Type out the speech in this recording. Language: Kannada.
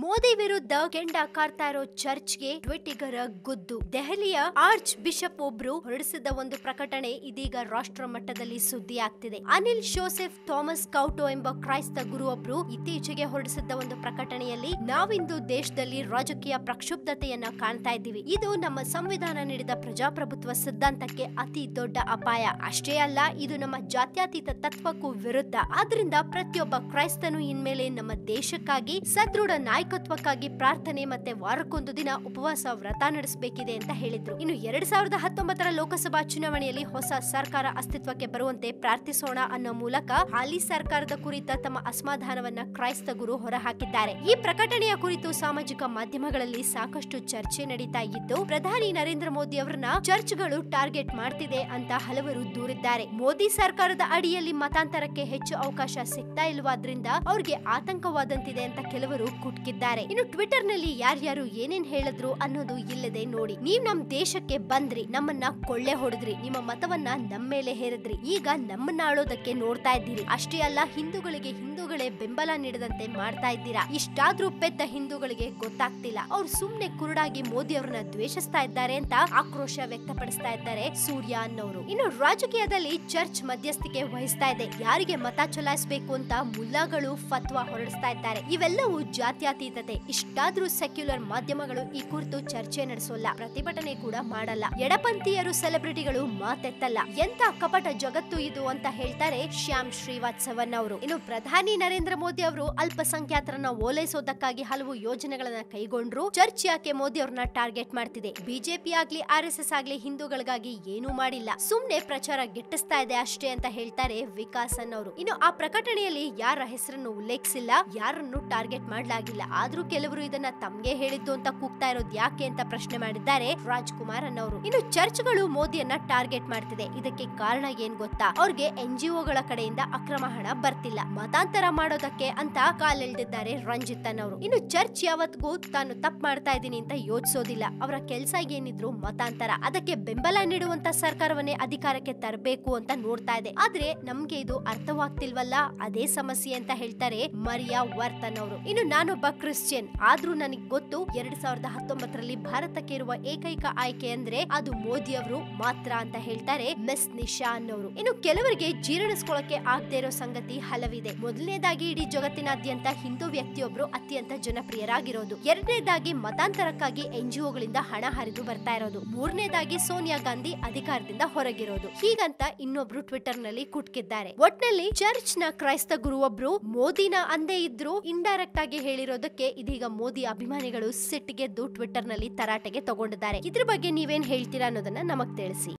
ಮೋದಿ ವಿರುದ್ಧ ಕೆಂಡ ಕಾರ್ತಾ ಇರೋ ಚರ್ಚ್ಗೆ ಟ್ವಿಟ್ಟಿಗರ ಗುದ್ದು. ದೆಹಲಿಯ ಆರ್ಚ್ ಬಿಷಪ್ ಒಬ್ರು ಹೊರಡಿಸಿದ ಒಂದು ಪ್ರಕಟಣೆ ಇದೀಗ ರಾಷ್ಟ್ರ ಮಟ್ಟದಲ್ಲಿ ಸುದ್ದಿ ಆಗ್ತಿದೆ ಅನಿಲ್ ಜೋಸೆಫ್ ಥಾಮಸ್ ಕೌಟೋ ಎಂಬ ಕ್ರೈಸ್ತ ಗುರು ಒಬ್ರು ಇತ್ತೀಚೆಗೆ ಹೊರಡಿಸಿದ್ದ ಒಂದು ಪ್ರಕಟಣೆಯಲ್ಲಿ ನಾವಿಂದು ದೇಶದಲ್ಲಿ ರಾಜಕೀಯ ಪ್ರಕ್ಷುಬ್ಧತೆಯನ್ನ ಕಾಣ್ತಾ ಇದ್ದೀವಿ. ಇದು ನಮ್ಮ ಸಂವಿಧಾನ ನೀಡಿದ ಪ್ರಜಾಪ್ರಭುತ್ವ ಸಿದ್ಧಾಂತಕ್ಕೆ ಅತಿ ದೊಡ್ಡ ಅಪಾಯ. ಅಷ್ಟೇ ಅಲ್ಲ, ಇದು ನಮ್ಮ ಜಾತ್ಯತೀತ ತತ್ವಕ್ಕೂ ವಿರುದ್ಧ. ಆದ್ರಿಂದ ಪ್ರತಿಯೊಬ್ಬ ಕ್ರೈಸ್ತನು ಇನ್ಮೇಲೆ ನಮ್ಮ ದೇಶಕ್ಕಾಗಿ ಸದೃಢ ನಾಯಕತ್ವಕ್ಕಾಗಿ ಪ್ರಾರ್ಥನೆ ಮತ್ತೆ ವಾರಕ್ಕೊಂದು ದಿನ ಉಪವಾಸ ವ್ರತ ನಡೆಸಬೇಕಿದೆ ಅಂತ ಹೇಳಿದ್ರು. ಇನ್ನು ಎರಡ್ ಸಾವಿರದ ಹತ್ತೊಂಬತ್ತರ ಲೋಕಸಭಾ ಚುನಾವಣೆಯಲ್ಲಿ ಹೊಸ ಸರ್ಕಾರ ಅಸ್ತಿತ್ವಕ್ಕೆ ಬರುವಂತೆ ಪ್ರಾರ್ಥಿಸೋಣ ಅನ್ನೋ ಮೂಲಕ ಹಾಲಿ ಸರ್ಕಾರದ ಕುರಿತ ತಮ್ಮ ಅಸಮಾಧಾನವನ್ನ ಕ್ರೈಸ್ತ ಗುರು ಹೊರಹಾಕಿದ್ದಾರೆ. ಈ ಪ್ರಕಟಣೆಯ ಕುರಿತು ಸಾಮಾಜಿಕ ಮಾಧ್ಯಮಗಳಲ್ಲಿ ಸಾಕಷ್ಟು ಚರ್ಚೆ ನಡೀತಾ ಇದ್ದು, ಪ್ರಧಾನಿ ನರೇಂದ್ರ ಮೋದಿ ಅವರನ್ನ ಚರ್ಚ್ಗಳು ಟಾರ್ಗೆಟ್ ಮಾಡ್ತಿದೆ ಅಂತ ಹಲವರು ದೂರಿದ್ದಾರೆ. ಮೋದಿ ಸರ್ಕಾರದ ಅಡಿಯಲ್ಲಿ ಮತಾಂತರಕ್ಕೆ ಹೆಚ್ಚು ಅವಕಾಶ ಸಿಗ್ತಾ ಇಲ್ವಾದ್ರಿಂದ ಅವ್ರಿಗೆ ಆತಂಕವಾದಂತಿದೆ ಅಂತ ಕೆಲವರು ಕುಟ್ಕಿದ್ದಾರೆ. ಇನ್ನು ಟ್ವಿಟರ್ನಲ್ಲಿ ಯಾರ್ಯಾರು ಏನೇನ್ ಹೇಳಿದ್ರು ಅನ್ನೋದು ಇಲ್ಲದೆ ನೋಡಿ. ನೀವ್ ನಮ್ ದೇಶಕ್ಕೆ ಬಂದ್ರಿ, ನಮ್ಮನ್ನ ಕೊಳ್ಳೆ ಹೊಡೆದ್ರಿ, ನಿಮ್ಮ ಮತವನ್ನ ನಮ್ಮ ಮೇಲೆ ಹೇರಿದ್ರಿ. ಈಗ ನಮ್ಮನ್ನ ಆಳೋದಕ್ಕೆ ನೋಡ್ತಾ ಇದ್ದೀರಿ. ಅಷ್ಟೇ ಅಲ್ಲ, ಹಿಂದೂಗಳಿಗೆ ಹಿಂದೂಗಳೇ ಬೆಂಬಲ ನೀಡದಂತೆ ಮಾಡ್ತಾ ಇದ್ದೀರಾ? ಇಷ್ಟಾದ್ರೂ ಪೆದ್ದ ಹಿಂದೂಗಳಿಗೆ ಗೊತ್ತಾಗ್ತಿಲ್ಲ. ಅವ್ರು ಸುಮ್ನೆ ಕುರುಡಾಗಿ ಮೋದಿ ಅವ್ರನ್ನ ದ್ವೇಷಿಸ್ತಾ ಇದ್ದಾರೆ ಅಂತ ಆಕ್ರೋಶ ವ್ಯಕ್ತಪಡಿಸ್ತಾ ಇದ್ದಾರೆ ಸೂರ್ಯ ಅನ್ನೋರು. ಇನ್ನು ರಾಜಕೀಯದಲ್ಲಿ ಚರ್ಚ್ ಮಧ್ಯಸ್ಥಿಕೆ ವಹಿಸ್ತಾ ಇದೆ. ಯಾರಿಗೆ ಮತ ಚಲಾಯಿಸಬೇಕು ಅಂತ ಮುಲ್ಲಾಗಳು, ಫತ್ವಾ ಹೊರಡಿಸ್ತಾ ಇದ್ದಾರೆ. ಇವೆಲ್ಲವೂ ಜಾತ್ಯತೀತತೆ ಇಷ್ಟಾದ್ರೂ ಸೆಕ್ಯುಲರ್ ಮಾಧ್ಯಮಗಳು ಈ ಕುರಿತು ಚರ್ಚೆ ನಡೆಸೋಲ್ಲ, ಪ್ರತಿಭಟನೆ ಕೂಡ ಮಾಡಲ್ಲ. ಎಡಪಂಥೀಯರು ಸೆಲೆಬ್ರಿಟಿಗಳು ಮಾತೆತ್ತಲ್ಲ. ಎಂತ ಕಪಟ ಜಗತ್ತು ಇದು ಅಂತ ಹೇಳ್ತಾರೆ ಶ್ಯಾಮ್ ಶ್ರೀವಾತ್ಸವನ್ ಅವರು. ಇನ್ನು ಪ್ರಧಾನಿ ನರೇಂದ್ರ ಮೋದಿ ಅವರು ಅಲ್ಪಸಂಖ್ಯಾತರನ್ನ ಓಲೈಸೋದಕ್ಕಾಗಿ ಹಲವು ಯೋಜನೆಗಳನ್ನ ಕೈಗೊಂಡ್ರು. ಚರ್ಚ್ ಯಾಕೆ ಮೋದಿ ಅವ್ರನ್ನ ಟಾರ್ಗೆಟ್ ಮಾಡ್ತಿದೆ? ಬಿಜೆಪಿ ಆಗ್ಲಿ, ಆರ್ ಎಸ್ ಎಸ್ ಆಗ್ಲಿ ಹಿಂದೂಗಳಿಗಾಗಿ ಏನೂ ಮಾಡಿಲ್ಲ. ಸುಮ್ನೆ ಪ್ರಚಾರ ಗಿಟ್ಟಿಸ್ತಾ ಇದೆ ಅಷ್ಟೇ ಅಂತ ಹೇಳ್ತಾರೆ ವಿಕಾಸ್ ಅನ್ನೋರು ಇನ್ನು ಆ ಪ್ರಕಟಣೆಯಲ್ಲಿ ಯಾರ ಹೆಸರನ್ನು ಉಲ್ಲೇಖಿಸಿಲ್ಲ, ಯಾರನ್ನು ಟಾರ್ಗೆಟ್ ಮಾಡಲಾಗಿಲ್ಲ. ಆದ್ರೂ ಕೆಲವರು ಇದನ್ನ ತಮ್ಗೆ ಹೇಳಿದ್ದು ಅಂತ ಕೂಗ್ತಾ ಇರೋದು ಯಾಕೆ ಅಂತ ಪ್ರಶ್ನೆ ಮಾಡಿದ್ದಾರೆ ರಾಜ್ಕುಮಾರ್ ಅನ್ನೋರು. ಇನ್ನು ಚರ್ಚ್ಗಳು ಮೋದಿಯನ್ನ ಟಾರ್ಗೆಟ್ ಮಾಡ್ತಿದೆ. ಇದಕ್ಕೆ ಕಾರಣ ಏನ್ ಗೊತ್ತಾ? ಅವ್ರಿಗೆ ಎನ್ ಜಿ ಒಗಳ ಕಡೆಯಿಂದ ಅಕ್ರಮ ಹಣ ಬರ್ತಿಲ್ಲ. ಮತಾಂತರ ಮಾಡೋದಕ್ಕೆ ಅಂತ ಕಾಲೆಳೆದಿದ್ದಾರೆ ರಂಜಿತ್ ಅನ್ನೋರು. ಇನ್ನು ಚರ್ಚ್ ಯಾವತ್ತಿಗೂ ತಾನು ತಪ್ಪು ಮಾಡ್ತಾ ಇದ್ದೀನಿ ಅಂತ ಯೋಚಿಸೋದಿಲ್ಲ. ಅವರ ಕೆಲಸ ಏನಿದ್ರು ಮತಾಂತರ. ಅದಕ್ಕೆ ಬೆಂಬಲ ನೀಡುವಂತ ಸರ್ಕಾರವನ್ನೇ ಅಧಿಕಾರಕ್ಕೆ ತರಬೇಕು ಅಂತ ನೋಡ್ತಾ ಇದೆ. ಆದ್ರೆ ನಮ್ಗೆ ಇದು ಅರ್ಥವಾಗ್ತಿಲ್ವಲ್ಲ? ಅದೇ ಸಮಸ್ಯೆ ಅಂತ ಹೇಳ್ತಾರೆ ಮರಿಯಾ ವರ್ತನ್ ಅವರು ಇನ್ನು ನಾನೊಬ್ಬ ಕ್ರಿಶ್ಚಿಯನ್. ಆದ್ರೂ ನನಗ್ ಗೊತ್ತು, ಎರಡ್ ಸಾವಿರದ ಹತ್ತೊಂಬತ್ತರಲ್ಲಿ ಭಾರತಕ್ಕೆ ಇರುವ ಏಕೈಕ ಆಯ್ಕೆ ಅಂದ್ರೆ ಅದು ಮೋದಿ ಅವರು ಮಾತ್ರ ಅಂತ ಹೇಳ್ತಾರೆ ಮಿಸ್ ನಿಶಾ ಅನ್ನೋರು. ಇನ್ನು ಕೆಲವರಿಗೆ ಜೀರ್ಣಿಸ್ಕೊಳ್ಳಕ್ಕೆ ಆಗದೆ ಇರೋ ಸಂಗತಿ ಹಲವಿದೆ. ಮೊದಲನೇದಾಗಿ ಇಡೀ ಜಗತ್ತಿನಾದ್ಯಂತ ಹಿಂದೂ ವ್ಯಕ್ತಿಯೊಬ್ರು ಅತ್ಯಂತ ಜನಪ್ರಿಯರಾಗಿರೋದು. ಎರಡನೇದಾಗಿ ಮತಾಂತರಕ್ಕಾಗಿ ಎನ್ ಜಿ ಒಗಳಿಂದ ಹಣ ಹರಿದು ಬರ್ತಾ ಇರೋದು. ಮೂರನೇದಾಗಿ ಸೋನಿಯಾ ಗಾಂಧಿ ಅಧಿಕಾರದಿಂದ ಹೊರಗಿರೋದು. ಹೀಗಂತ ಇನ್ನೊಬ್ರು ಟ್ವಿಟರ್ನಲ್ಲಿ ಕುಟ್ಕಿದ್ದಾರೆ. ಒಟ್ನಲ್ಲಿ ಚರ್ಚ್ನ ಕ್ರೈಸ್ತ ಗುರು ಒಬ್ರು ಮೋದಿನ ಅಂದೇ ಇದ್ರು ಇಂಡೈರೆಕ್ಟ್ ಆಗಿ ಇದಕ್ಕೆ ಇದೀಗ ಮೋದಿ ಅಭಿಮಾನಿಗಳು ಸಿಟ್ಟಿಗೆದ್ದು ಟ್ವಿಟರ್ನಲ್ಲಿ ತರಾಟೆಗೆ ತಗೊಂಡಿದ್ದಾರೆ. ಇದ್ರ ಬಗ್ಗೆ ನೀವೇನ್ ಹೇಳ್ತೀರಾ ಅನ್ನೋದನ್ನ ನಮಗ್ ತಿಳಿಸಿ.